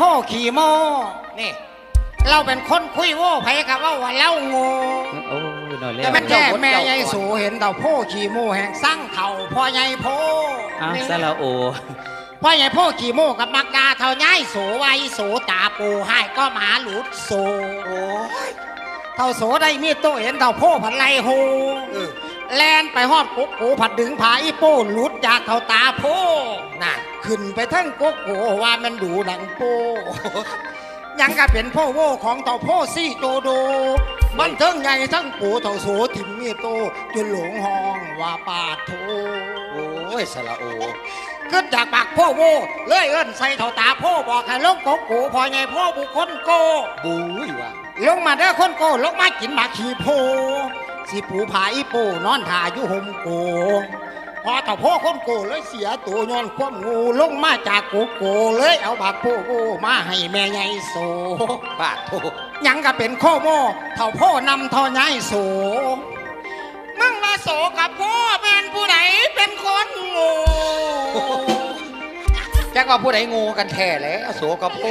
พ่อขี่โมนี่ เราเป็นคนคุยโว้ไผกับว่าว่าเล่าโง่โอ้ยนอนแล้วแต่มันแค่แม่ยายสูเห็นเต่าพ่อขี่โมแห่งสร้างเถ่าพ่อใหญ่โพอ้าวซาลาโอพ่อใหญ่พ่อขี่โมกับมักดาเท่าย่ายสูไว้สูตาปูให้ก็หมาหลุดโซโอ้ยเท่าโสได้มีโตเห็นเท่าพ่อผันไลโฮเออแลนไปฮอดกุ๊กกูผัดดึงผาอีโป้หลุดจากเท่าตาโพน่ะ ขึ้นไปทั้งกุ๊กกูว่ามันดูดังโป้ยังก็เป็นพ่อโวของเต่าพ่อซี่โตโด มันทั้งใหญ่ทั้งปูเต่าโสถิ่มมีโตจนหลงห้องว่าปาดโทโอ้ยสละโอขึ้นจากปากพ่อโวเลยเอิ้นใส่เท่าตาพ่อบอกให้ลงกุ๊กกูพอไงพ่อบุคคลโกบุ้ยว่ะลงมาเด้อคนโกลงมากินหมากขี้โพสิปูผาอีโปนอนถ่ายอยู่ห่มโกพ อต่อพ่อคนโกเลยเสียตัวย้อนความงูลงมาจากโกโกเลยเอาบากโพโกมาให้แม่ใหญ่โสปาดโทยังก็เป็นข้อโม่เท่าพ่อนำทอย้ายโสมึงมาโสกับพ่อเป็นผู้ไหนเป็นคนงูแจ็คว่าผู้ใดงูกันแท้แล้วโสกับโพ